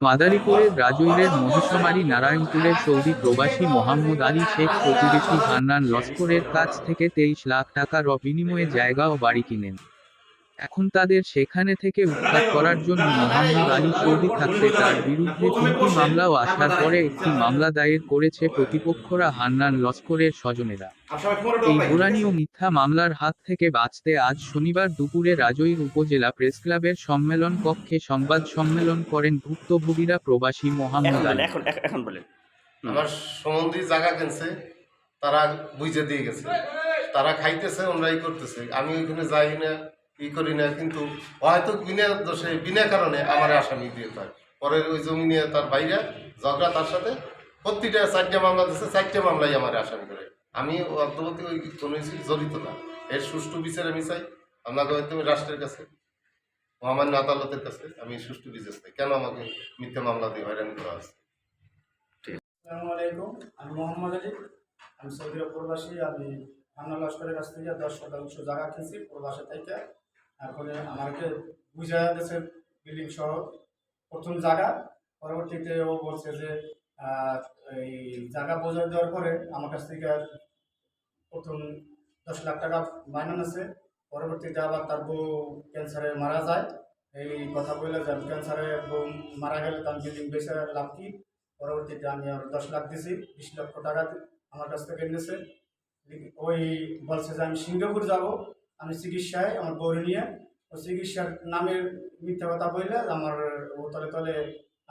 মাদারীপুরের রাজৈরের মহিষমারী নারায়ণপুরের সৌদি প্রবাসী মোহাম্মদ আলী শেখ প্রতিবেশী হান্নান লস্করের কাছ থেকে তেইশ লাখ টাকার বিনিময়ে জায়গা ও বাড়ি কিনেন। এখন তাদের সেখানে থেকে উৎখাত করার জন্য মোহাম্মদ আলী সৌদি থাকতে তার বিরুদ্ধে তিনটি মামলাও আসার পরে একটি মামলা দায়ের করেছে প্রতিপক্ষরা হান্নান লস্করের স্বজনেরা। এই ও মিথ্যা মামলার হাত থেকে বাঁচতে আজ শনিবার দুপুরে রাজৈর উপজেলা প্রেস ক্লাবের সম্মেলন কক্ষে সংবাদ সম্মেলন করেন ভুক্তভোগীরা প্রবাসী মোহাম্মদ আলী এখন বলেন। আমার সম্বন্ধী জায়গা কিনছে তারা বুঝে দিয়ে গেছে। তারা খাইতেছে ওনারা ই করতেছে। আমি ওইখানে যাই না ই করি না, কিন্তু হয়তো বিনা দোষে, বিনা কারণে আমার আসামি দিয়ে হয় পরে ওই জমি নিয়ে তার বাইরে ঝগড়া তার সাথে। প্রতিটা চারটে মামলা দিচ্ছে চারটে মামলাই আমার আসামি করে। আমি অর্ধবর্তী ওই কোনো জড়িত না। এর সুষ্ঠু বিচার আমি চাই। আপনাকে হয়তো রাষ্ট্রের কাছে, মহামান্য আদালতের কাছে আমি সুষ্ঠু বিচার চাই। কেন আমাকে মিথ্যা মামলা দিয়ে হয়রানি করা হচ্ছে আসসালামু আমি মোহাম্মদ আলী। আমি সৌদি আরব প্রবাসী। আমি হান্না লস্করের কাছ থেকে দশ শতাংশ জায়গা কিনছি প্রবাসে থেকে। এখন আমাকে বুঝা গেছে বিল্ডিং সহ। প্রথম জায়গা, পরবর্তীতে ও বলছে যে এই জায়গা বোঝা দেওয়ার পরে আমার কাছ থেকে প্রথম দশ লাখ টাকা মাইনান আছে। পরবর্তীতে আবার তার বউ ক্যান্সারে মারা যায়। এই কথা বলে যে ক্যান্সারে বউ মারা গেলে তার বিল্ডিং বেশি লাভ কি? পরবর্তীতে আমি আর দশ লাখ দিয়েছি বিশ লক্ষ টাকা আমার কাছ থেকে নিয়েছে ওই বলছে যে আমি সিঙ্গাপুর যাব। আমি চিকিৎসায়, আমার বউরে নিয়ে। ও চিকিৎসার নামের মিথ্যা কথা বললে আমার ও তলে তলে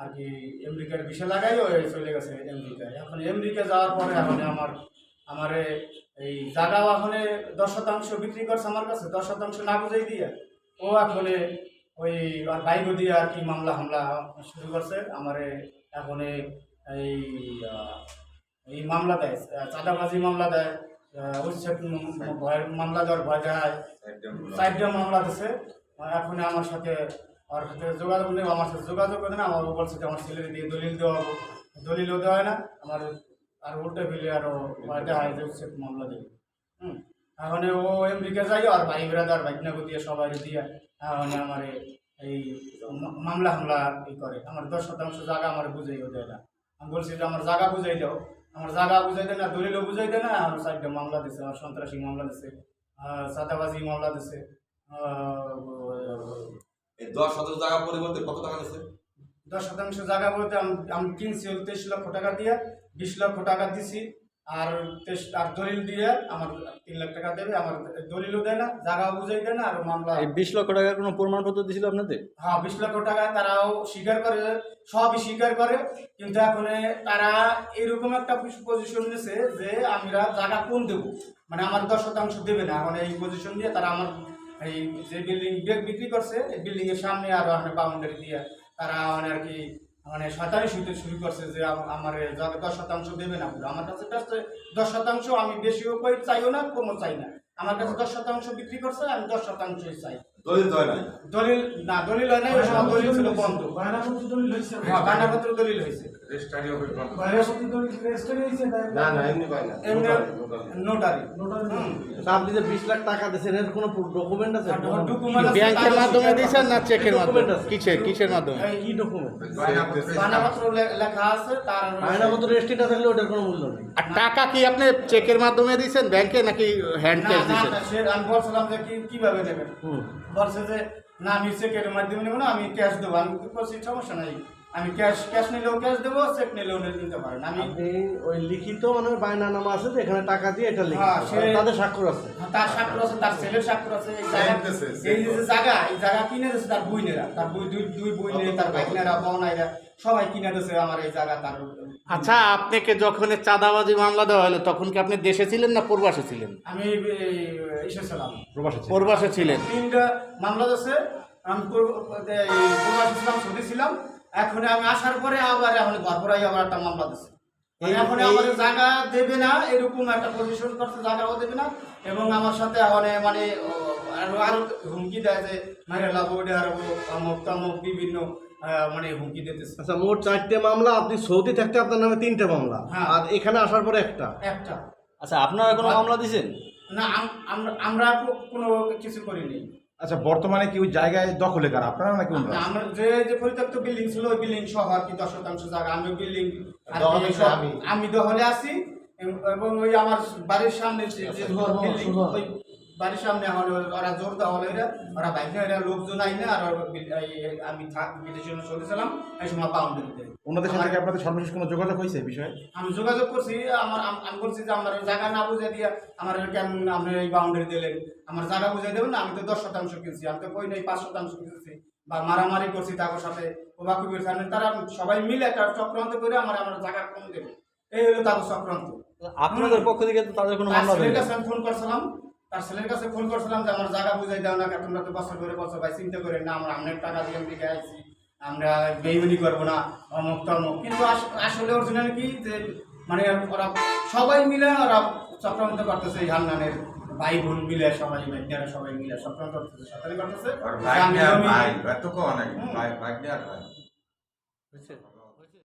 আর কি আমেরিকার বিষয় লাগাই ও চলে গেছে আমেরিকায়। এখন আমেরিকা যাওয়ার পরে এখন আমার, আমারে এই জায়গাও এখন দশ শতাংশ বিক্রি করছে আমার কাছে, দশ শতাংশ না বুঝাই দিয়ে। ও এখন ওই আর বাইক দিয়ে আর কি মামলা হামলা শুরু করছে। আমারে এখন এই এই মামলা দেয় চাঁদাবাজি মামলা দেয়। উচ্ছেদ মামলা দেওয়ার ভয় দেয় চারটা মামলা দিছে। এখন আমার সাথে আর সাথে যোগাযোগ নেই, আমার সাথে যোগাযোগ করে না, আমার বলছে যে আমার ছেলের দিয়ে দলিল দেওয়া দলিলও দেওয়া হয় না, আমার আর উল্টে ফেলে আরও ভয় হয় যে উচ্ছেদ মামলা দেবে হুম, এখন ও আমেরিকা যাই আর ভাই ব্রাদার ভাইকনাগো দিয়ে সবাই দিয়ে এখন আমার এই মামলা হামলা ই করে। আমার দশ শতাংশ জায়গা আমার বুঝাইও দেয় না। আমি বলছি যে আমার জায়গা বুঝাই দাও। আমার জায়গা বুঝাই দেয় না দলিলও বুঝাই দেয় না আমার সাইডে মামলা দিছে আমার সন্ত্রাসী মামলা দিছে আর চাঁদাবাজি মামলা দিছে এই দশ শতাংশ জায়গা পরিবর্তে কত টাকা দিছে? দশ শতাংশ জায়গা বলতে আমি আমি কিনছি তেইশ লক্ষ টাকা দিয়ে বিশ লক্ষ টাকা দিছি আর আর দলিল দিয়ে আমার তিন লাখ টাকা দেবে আমার দলিলও দেয় না জায়গাও বুঝাই দেয় না আর মামলা এই বিশ লক্ষ টাকার কোনো প্রমাণপত্র দিয়েছিল আপনাদের? হ্যাঁ বিশ লক্ষ টাকা তারাও স্বীকার করে সবই স্বীকার করে কিন্তু এখন তারা এরকম একটা পজিশন নিয়েছে যে আমরা জায়গা কোন দেবো? মানে আমার দশ শতাংশ দেবে না এখন এই পজিশন দিয়ে তারা আমার এই যে বিল্ডিং বিক্রি করছে এই বিল্ডিং এর সামনে আরও বাউন্ডারি দিয়ে তারা মানে আর কি মানে শুনতে শুরু করছে যে আম- আমার দশ শতাংশ দেবে না আমার কাছে দশ শতাংশ, আমি বেশিও উপায় চাইও না, কোনো চাই না। আমার কাছে দশ শতাংশ বিক্রি করছে, আমি দশ শতাংশই চাই। দলিল হয় নাই। দলিল না দলিল হয় নাই ওই দলিল ছিল বন্ধ। হ্যাঁ, বায়নাপত্র দলিল হয়েছে। না? না এমনি পাই না। এমনি নোটারি আপনি যে বিশ লাখ টাকা দিয়েছেন এর কোনো ডকুমেন্ট আছে? ডকুমেন্ট ব্যাংকের মাধ্যমে দিয়েছেন না চেকের মাধ্যমে? কিসের কিসের মাধ্যমে? কি ডকুমেন্ট লেখা আছে তার আয়নাগত রেজিস্ট্রি না থাকলে ওটার কোনো মূল্য নেই। আর টাকা কি আপনি চেকের মাধ্যমে দিয়েছেন ব্যাংকে নাকি হ্যান্ড ক্যাশ দিয়েছেন? না, আমি বলছিলাম যে কীভাবে হুম। বলছে যে, না, আমি চেকের মাধ্যমে নেব না, আমি ক্যাশ দেবো। আমি করছি সমস্যা নাই। আমি ক্যাশ ক্যাশ নিলেও ক্যাশ দেবো চেক নিলেও নিতে পারেন। আমি আপনি ওই লিখিত মানে বায়না নামা আছে যে এখানে টাকা দিয়ে এটা লিখি হ্যাঁ, সে- তাদের স্বাক্ষর আছে। তার স্বাক্ষর আছে তার ছেলের স্বাক্ষর আছে এই জায়গা এই যে জায়গা এই জায়গা কিনে দিয়েছে তার বইনেরা। তার বই দুই দুই বইনে তার ভাইকনেরা বনাইরা সবাই কিনে দিয়েছে আমার এই জায়গা তার আচ্ছা আপনাকে যখন চাঁদাবাজি মামলা দেওয়া হলো তখন কি আপনি দেশে ছিলেন না প্রবাসে ছিলেন? আমি এসেছিলাম প্রবাসে ছিলেন। তিনটা মামলা আছে আমি প্রবাসী ছিলাম সৌদি ছিলাম। এখন আমি আসার পরে আবার এখন ঘরপড়াই আবার একটা মামলা দিচ্ছে মানে এখন আমার জায়গা দেবে না এরকম একটা পজিশন করছে জায়গাও দেবে না। এবং আমার সাথে এখন মানে আরও আরও হুমকি দেয় যে মারে লাভ আর অমুক তমুক বিভিন্ন মানে হুমকি দিতেছে। আচ্ছা মোট চারটে মামলা আপনি সৌদি থাকতে আপনার নামে তিনটে মামলা। হ্যাঁ। আর এখানে আসার পরে একটা। একটা। আচ্ছা আপনারা কোনো মামলা দিয়েছেন না আমরা আমরা কোনো কিছু করিনি। আচ্ছা বর্তমানে কি ওই জায়গায় দখলে কারা? আপনারা নাকি অন্যরা আমরা যে যে পরিত্যক্ত বিল্ডিং ছিল ওই বিল্ডিং সহ আর কি দশ শতাংশ জায়গা। আমি বিল্ডিং আমি। দখলে আছি এবং- ওই আমার বাড়ির সামনে যে যে ওই বাড়ির সামনে ওই- ওরা জোর দেওয়া হলো এরা। ওরা বাইরে এরা লোকজন আই না আর আমি থাক বিদেশে চলেছিলাম এই সময় বাউন্ডারিতে ওনাদের সাথে কি আপনাদের সর্বশেষ কোনো যোগাযোগ হয়েছে বিষয়ে? আমি যোগাযোগ করছি। আমার আমি বলছি যে আমার জায়গা না বুঝে দিয়ে আমার কেমন আপনি এই বাউন্ডারি দিলেন। আমার জায়গা বুঝে দেবেন না আমি তো দশ শতাংশ কিনছি। আমি তো কই নাই পাঁচ শতাংশ কিনছি বা মারামারি করছি তাদের সাথে। কোবাকুবির সামনে তারা সবাই মিলে একটা চক্রান্ত করে আমার আমার জায়গা কম দেবে। এই হলো তাদের চক্রান্ত। আপনাদের পক্ষ থেকে তাদের কোনো মামলা ফোন করছিলাম। তার ছেলের কাছে ফোন করছিলাম যে আমার জায়গা বুঝাই দাও না তোমরা তো বছর করে বছর ভাই চিন্তা করেন না আমরা আপনার টাকা দিয়ে দিকে আইছি আমরা বেইমানি করব না অমুক তমুক। কিন্তু আস- আসলে অরিজিনাল কি যে মানে ওরা সবাই মিলে ওরা চক্রান্ত করতেছে এই হান্নানের ভাই বোন মিলে সবাই ভাইয়ারা সবাই মিলে চক্রান্ত করতেছে করতেছে। এত কো অনেক ভাই ভাই ভাই। বুঝছেন?